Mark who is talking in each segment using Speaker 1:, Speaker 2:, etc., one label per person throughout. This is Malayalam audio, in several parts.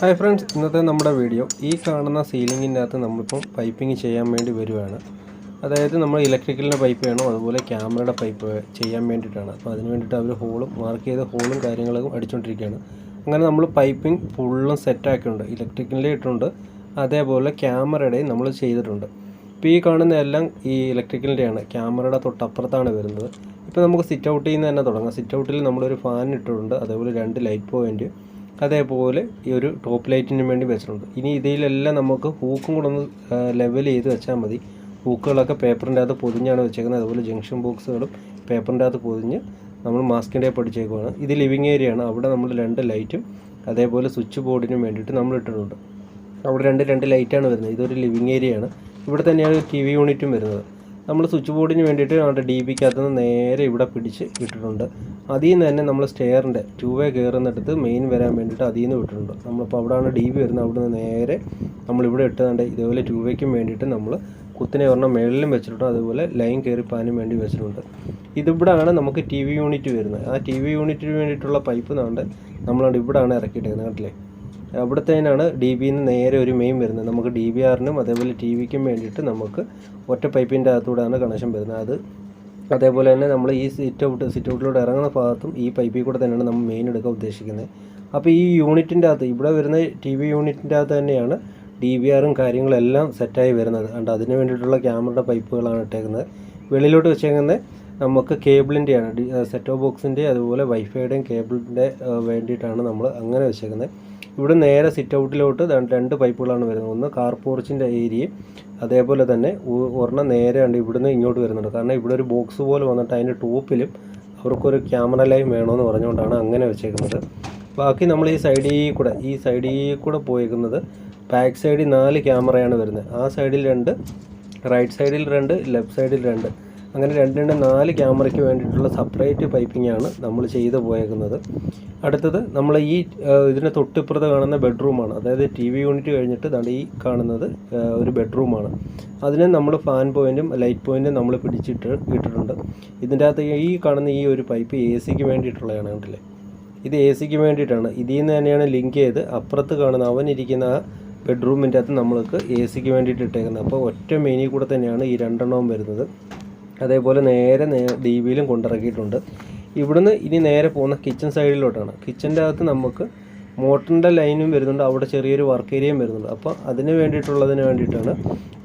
Speaker 1: ഹായ് ഫ്രണ്ട്സ് ഇന്നത്തെ നമ്മുടെ വീഡിയോ ഈ കാണുന്ന സീലിങ്ങിന്റെ അകത്ത് നമ്മളിപ്പം പൈപ്പിംഗ് ചെയ്യാൻ വേണ്ടി വരുവാണ്. അതായത് നമ്മൾ ഇലക്ട്രിക്കലിന്റെ പൈപ്പ് വേണം അതുപോലെ ക്യാമറയുടെ പൈപ്പ് ചെയ്യാൻ വേണ്ടിയിട്ടാണ്. അപ്പോൾ അതിന് വേണ്ടിയിട്ട് അവർ ഹോളും മാർക്ക് ചെയ്ത ഹോളും കാര്യങ്ങളും അടിച്ചുകൊണ്ടിരിക്കുകയാണ് അങ്ങനെ നമ്മൾ പൈപ്പിംഗ് ഫുള്ളും സെറ്റാക്കിയിട്ടുണ്ട് ഇലക്ട്രിക്കലിന്റെ ഇട്ടിട്ടുണ്ട്. അതേപോലെ ക്യാമറയുടെയും നമ്മൾ ചെയ്തിട്ടുണ്ട്. ഇപ്പോൾ ഈ കാണുന്ന എല്ലാം ഈ ഇലക്ട്രിക്കലിന്റെയാണ് ക്യാമറയുടെ തൊട്ടപ്പുറത്താണ് വരുന്നത്. ഇപ്പോൾ നമുക്ക് സിറ്റ് ഔട്ടിൽ നിന്ന് തന്നെ തുടങ്ങാം. സിറ്റ് ഔട്ടിൽ നമ്മളൊരു ഫാൻ ഇട്ടിട്ടുണ്ട്. അതേപോലെ രണ്ട് ലൈറ്റ് പോയിന്റ് അതേപോലെ ഈ ഒരു ടോപ്പ് ലൈറ്റിന് വേണ്ടി വെച്ചിട്ടുണ്ട്. ഇനി ഇതിലെല്ലാം നമുക്ക് ഹൂക്കും കൂടെ ഒന്ന് ലെവൽ ചെയ്ത് വെച്ചാൽ മതി. ഹൂക്കുകളൊക്കെ പേപ്പറിന്റെ അകത്ത് പൊതിഞ്ഞാണ് വെച്ചേക്കുന്നത്. അതുപോലെ ജംഗ്ഷൻ ബോക്സുകളും പേപ്പറിന്റെ അകത്ത് പൊതിഞ്ഞ് നമ്മൾ മാസ്കിന്റെ പഠിച്ചേക്കുവാണ് ഇത് ലിവിങ് ഏരിയ ആണ്. അവിടെ നമ്മൾ രണ്ട് ലൈറ്റും അതേപോലെ സ്വിച്ച് ബോർഡിനും വേണ്ടിയിട്ട് നമ്മൾ ഇട്ടിട്ടുണ്ട്. അവിടെ രണ്ട് രണ്ട് ലൈറ്റാണ് വരുന്നത്. ഇതൊരു ലിവിങ് ഏരിയ ആണ്. ഇവിടെ തന്നെയാണ് ടി വി യൂണിറ്റും വരുന്നത്. നമ്മൾ സ്വിച്ച് ബോർഡിന് വേണ്ടിയിട്ട് നമ്മുടെ ഡി ബിക്കകത്ത് നിന്ന് നേരെ ഇവിടെ പിടിച്ച് വിട്ടിട്ടുണ്ട്. അതിൽ നിന്ന് തന്നെ നമ്മൾ സ്റ്റെയറിന്റെ ടൂ വേ കയറുന്നിടത്ത് മെയിൻ വരാൻ വേണ്ടിയിട്ട് അതിൽ നിന്ന് വിട്ടിട്ടുണ്ട്. നമ്മളിപ്പോൾ അവിടെയാണ് ഡി ബി വരുന്നത്. അവിടെ നിന്ന് നേരെ നമ്മളിവിടെ ഇട്ടതുകൊണ്ട് ഇതേപോലെ ടൂ വേക്കും വേണ്ടിയിട്ട് നമ്മൾ കുത്തിനെ ഒരെണ്ണം മേളിലും വെച്ചിട്ടുണ്ട്. അതുപോലെ ലൈൻ കയറി പാനും വേണ്ടി വെച്ചിട്ടുണ്ട്. ഇതിവിടാണ് നമുക്ക് ടി വി യൂണിറ്റ് വരുന്നത്. ആ ടി വി യൂണിറ്റിന് വേണ്ടിയിട്ടുള്ള പൈപ്പ് നാണ്ട് നമ്മളാണ് ഇവിടാണ് ഇറക്കിയിട്ടേക്കുന്നത്. കണ്ടില്ലേ? അവിടത്തേനാണ് ഡി ബിന്ന് നേരെ ഒരു മെയിൻ വരുന്നത്. നമുക്ക് ഡി ബി ആറിനും അതേപോലെ ടി വിക്കും വേണ്ടിയിട്ട് നമുക്ക് ഒറ്റ പൈപ്പിന്റെ അകത്തൂടെയാണ് കണക്ഷൻ വരുന്നത്. അത് അതേപോലെ തന്നെ നമ്മൾ ഈ സിറ്റ് ഔട്ട് സിറ്റ് ഔട്ടിലൂടെ ഇറങ്ങുന്ന ഭാഗത്തും ഈ പൈപ്പിൽ കൂടെ തന്നെയാണ് നമ്മൾ മെയിൻ എടുക്കാൻ ഉദ്ദേശിക്കുന്നത്. അപ്പോൾ ഈ യൂണിറ്റിന്റെ അകത്ത് ഇവിടെ വരുന്ന ടി വി യൂണിറ്റിന്റെ അകത്ത് തന്നെയാണ് ഡി ബി ആറും കാര്യങ്ങളെല്ലാം സെറ്റായി വരുന്നത്. അതുകൊണ്ട് അതിന് വേണ്ടിയിട്ടുള്ള ക്യാമറയുടെ പൈപ്പുകളാണ് ഇട്ടേക്കുന്നത്. വെളിയിലോട്ട് വെച്ചേക്കുന്നത് നമുക്ക് കേബിളിന്റെയാണ് സെറ്റോ ബോക്സിന്റെ അതുപോലെ വൈഫൈയുടെയും കേബിളിന്റെ വേണ്ടിയിട്ടാണ് നമ്മൾ അങ്ങനെ വെച്ചേക്കുന്നത്. ഇവിടെ നേരെ സിറ്റ് ഔട്ടിലോട്ട് രണ്ട് പൈപ്പുകളാണ് വരുന്നത്. ഒന്ന് കാർ പോർച്ചിന്റെ ഏരിയയും അതേപോലെ തന്നെ ഒരെണ്ണം നേരെ ഇവിടുന്ന് ഇങ്ങോട്ട് വരുന്നുണ്ട്. കാരണം ഇവിടെ ഒരു ബോക്സ് പോലെ വന്നിട്ട് അതിന്റെ ടോപ്പിലും അവർക്കൊരു ക്യാമറ ലൈൻ വേണമെന്ന് പറഞ്ഞുകൊണ്ടാണ് അങ്ങനെ വെച്ചേക്കുന്നത്. ബാക്കി നമ്മൾ ഈ സൈഡിൽ കൂടെ ഈ സൈഡിൽ കൂടെ പോയേക്കുന്നത് ബാക്ക് സൈഡിൽ നാല് ക്യാമറയാണ് വരുന്നത്. ആ സൈഡിൽ രണ്ട് റൈറ്റ് സൈഡിൽ രണ്ട് ലെഫ്റ്റ് സൈഡിൽ രണ്ട്. അങ്ങനെ രണ്ട് രണ്ട് നാല് ക്യാമറയ്ക്ക് വേണ്ടിയിട്ടുള്ള സെപ്പറേറ്റ് പൈപ്പിംഗ് ആണ് നമ്മൾ ചെയ്തു പോയേക്കുന്നത്. അടുത്തത് നമ്മൾ ഈ ഇതിന് തൊട്ടിപ്പുറത്ത് കാണുന്ന ബെഡ്റൂമാണ് അതായത് ടി വി യൂണിറ്റ് കഴിഞ്ഞിട്ട് ദാണ്ട് ഈ കാണുന്നത് ഒരു ബെഡ്റൂമാണ് അതിന് നമ്മൾ ഫാൻ പോയിന്റും ലൈറ്റ് പോയിന്റും നമ്മൾ പിടിച്ചിട്ട് ഇട്ടിട്ടുണ്ട്. ഇതിന്റെ അകത്ത് ഈ കാണുന്ന ഈ ഒരു പൈപ്പ് എ സിക്ക് വേണ്ടിയിട്ടുള്ളതാണ് കണ്ടില്ലേ? ഇത് എ സിക്ക് വേണ്ടിയിട്ടാണ്. ഇതിൽ നിന്ന് തന്നെയാണ് ലിങ്ക് ചെയ്ത് അപ്പുറത്ത് കാണുന്ന അവനിരിക്കുന്ന ആ ബെഡ്റൂമിന്റെ അകത്ത് നമ്മൾക്ക് എ സിക്ക് വേണ്ടിയിട്ട് ഇട്ടേക്കുന്നത്. അപ്പോൾ ഒറ്റ മെയിനിൽ കൂടെ തന്നെയാണ് ഈ രണ്ടെണ്ണവും വരുന്നത്. അതേപോലെ നേരെ ഡി വിയിലും കൊണ്ടിറക്കിയിട്ടുണ്ട്. ഇവിടുന്ന് ഇനി നേരെ പോകുന്ന കിച്ചൺ സൈഡിലോട്ടാണ് കിച്ചന്റെ അകത്ത് നമുക്ക് മോട്ടറിന്റെ ലൈനും വരുന്നുണ്ട്. അവിടെ ചെറിയൊരു വർക്ക് ഏരിയയും വരുന്നുണ്ട്. അപ്പോൾ അതിന് വേണ്ടിയിട്ടുള്ളതിന് വേണ്ടിയിട്ടാണ്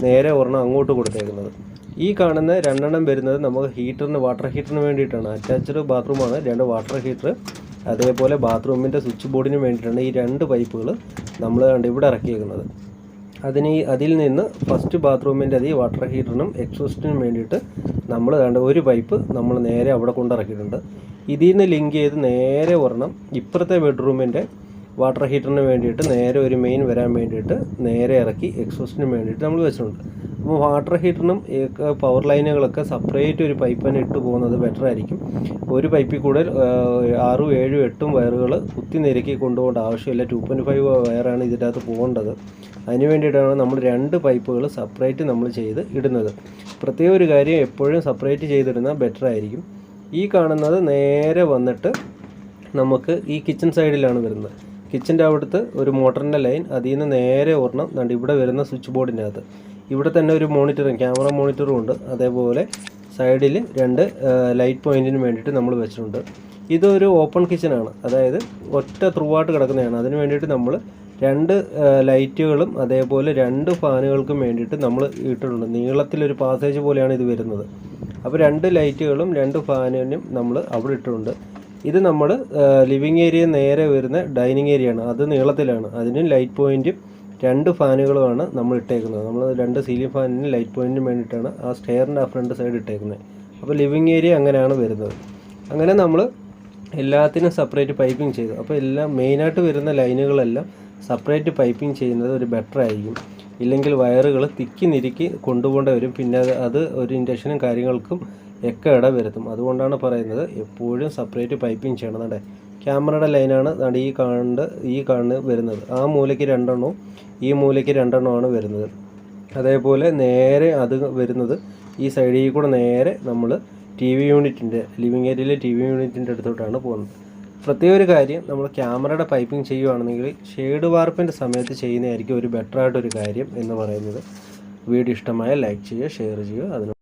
Speaker 1: നേരെ ഒരെണ്ണം അങ്ങോട്ട് കൊടുത്തേക്കുന്നത്. ഈ കാണുന്ന രണ്ടെണ്ണം വരുന്നത് നമുക്ക് ഹീറ്ററിന് വാട്ടർ ഹീറ്ററിന് വേണ്ടിയിട്ടാണ്. അറ്റാച്ച്ഡ് ബാത്റൂമാണ് രണ്ട് വാട്ടർ ഹീറ്റർ അതേപോലെ ബാത്റൂമിന്റെ സ്വിച്ച് ബോർഡിന് വേണ്ടിയിട്ടാണ് ഈ രണ്ട് പൈപ്പുകൾ നമ്മൾ കണ്ട് ഇവിടെ ഇറക്കിയേക്കുന്നത്. അതിന് അതിൽ നിന്ന് ഫസ്റ്റ് ബാത്റൂമിന്റെ അതിൽ വാട്ടർ ഹീറ്ററിനും എക്സോസ്റ്റിനും വേണ്ടിയിട്ട് നമ്മൾ വേണ്ട ഒരു പൈപ്പ് നമ്മൾ നേരെ അവിടെ കൊണ്ടിറക്കിയിട്ടുണ്ട് ഇതിൽ നിന്ന് ലിങ്ക് ചെയ്ത് നേരെ ഒരെണ്ണം ഇപ്പുറത്തെ ബെഡ്റൂമിന്റെ വാട്ടർ ഹീറ്ററിന് വേണ്ടിയിട്ട് നേരെ ഒരു മെയിൻ വരാൻ വേണ്ടിയിട്ട് നേരെ ഇറക്കി എക്സോസ്റ്റിന് വേണ്ടിയിട്ട് നമ്മൾ വെച്ചിട്ടുണ്ട്. അപ്പോൾ വാട്ടർ ഹീറ്ററിനും പവർ ലൈനുകളൊക്കെ സെപ്പറേറ്റ് ഒരു പൈപ്പ് തന്നെ ഇട്ട് പോകുന്നത് ബെറ്റർ ആയിരിക്കും. ഒരു പൈപ്പിൽ കൂടെ ആറും ഏഴും എട്ടും വയറുകൾ കുത്തി നിരക്കി കൊണ്ടുപോകേണ്ട ആവശ്യമില്ല. ടു പോയിന്റ് ഫൈവ് വയറാണ് ഇതിന്റെ അകത്ത് പോകേണ്ടത്. അതിന് വേണ്ടിയിട്ടാണ് നമ്മൾ രണ്ട് പൈപ്പുകൾ സെപ്പറേറ്റ് നമ്മൾ ചെയ്ത് ഇടുന്നത്. പ്രത്യേക ഒരു കാര്യം എപ്പോഴും സെപ്പറേറ്റ് ചെയ്തിടുന്നത് ബെറ്റർ ആയിരിക്കും. ഈ കാണുന്നത് നേരെ വന്നിട്ട് നമുക്ക് ഈ കിച്ചൺ സൈഡിലാണ് വരുന്നത്. കിച്ചന്റെ അവിടുത്തെ ഒരു മോട്ടറിന്റെ ലൈൻ അതിൽ നിന്ന് നേരെ ഒരെണ്ണം ദാണ്ട് ഇവിടെ വരുന്ന സ്വിച്ച് ബോർഡിന്റെ അകത്ത്. ഇവിടെ തന്നെ ഒരു മോണിറ്ററും ക്യാമറ മോണിറ്ററും ഉണ്ട്. അതേപോലെ സൈഡിൽ രണ്ട് ലൈറ്റ് പോയിന്റിന് വേണ്ടിയിട്ട് നമ്മൾ വെച്ചിട്ടുണ്ട്. ഇതൊരു ഓപ്പൺ കിച്ചനാണ് അതായത് ഒറ്റ ത്രൂ ആയിട്ട് കിടക്കുന്നതാണ്. അതിന് വേണ്ടിയിട്ട് നമ്മൾ രണ്ട് ലൈറ്റുകളും അതേപോലെ രണ്ട് ഫാനുകൾക്കും വേണ്ടിയിട്ട് നമ്മൾ ഇട്ടിട്ടുണ്ട്. നീളത്തിലൊരു പാസേജ് പോലെയാണ് ഇത് വരുന്നത്. അപ്പോൾ രണ്ട് ലൈറ്റുകളും രണ്ട് ഫാനിനും നമ്മൾ അവിടെ ഇട്ടിട്ടുണ്ട്. ഇത് നമ്മൾ ലിവിങ് ഏരിയ നേരെ വരുന്ന ഡൈനിങ് ഏരിയ ആണ്. അത് നീളത്തിലാണ്. അതിന് ലൈറ്റ് പോയിന്റും രണ്ട് ഫാനുകളുമാണ് നമ്മൾ ഇട്ടേക്കുന്നത്. നമ്മൾ രണ്ട് സീലിംഗ് ഫാനിനും ലൈറ്റ് പോയിന്റിനും വേണ്ടിയിട്ടാണ് ആ സ്റ്റെയറിന്റെ ആ ഫ്രണ്ട് സൈഡ് ഇട്ടേക്കുന്നത്. അപ്പോൾ ലിവിങ് ഏരിയ അങ്ങനെയാണ് വരുന്നത്. അങ്ങനെ നമ്മൾ എല്ലാത്തിനും സെപ്പറേറ്റ് പൈപ്പിംഗ് ചെയ്തു. അപ്പോൾ എല്ലാം മെയിനായിട്ട് വരുന്ന ലൈനുകളെല്ലാം സെപ്പറേറ്റ് പൈപ്പിംഗ് ചെയ്യുന്നത് ഒരു ബെറ്റർ ആയിരിക്കും. ഇല്ലെങ്കിൽ വയറുകൾ തിക്കി നിരുക്കി കൊണ്ടുപോകേണ്ടി വരും. പിന്നെ അത് ഒരു ഇൻഡക്ഷനും കാര്യങ്ങൾക്കും ഒക്കെ ഇട വരുത്തും അതുകൊണ്ടാണ് പറയുന്നത് എപ്പോഴും സെപ്പറേറ്റ് പൈപ്പിംഗ് ചെയ്യണം. അതെ ക്യാമറയുടെ ലൈനാണ് നടി ഈ കാണുന്നത് ഈ കാണുന്നത് വരുന്നത്. ആ മൂലയ്ക്ക് രണ്ടെണ്ണവും ഈ മൂലയ്ക്ക് രണ്ടെണ്ണമാണ് വരുന്നത്. അതേപോലെ നേരെ അത് വരുന്നത് ഈ സൈഡിൽ കൂടെ നേരെ നമ്മൾ ടി വി യൂണിറ്റിന്റെ ലിവിങ് ഏരിയയിലെ ടി വി യൂണിറ്റിന്റെ അടുത്തോട്ടാണ് പോകുന്നത്. പ്രത്യേക ഒരു കാര്യം നമ്മൾ ക്യാമറയുടെ പൈപ്പിംഗ് ചെയ്യുവാണെന്നെങ്കിൽ ഷെയ്ഡ് വാർപ്പിന്റെ സമയത്ത് ചെയ്യുന്നതായിരിക്കും ഒരു ബെറ്റർ ആയിട്ടൊരു കാര്യം എന്ന് പറയുന്നത്. വീഡിയോ ഇഷ്ടമായ ലൈക്ക് ചെയ്യുക ഷെയർ ചെയ്യുക അതിന്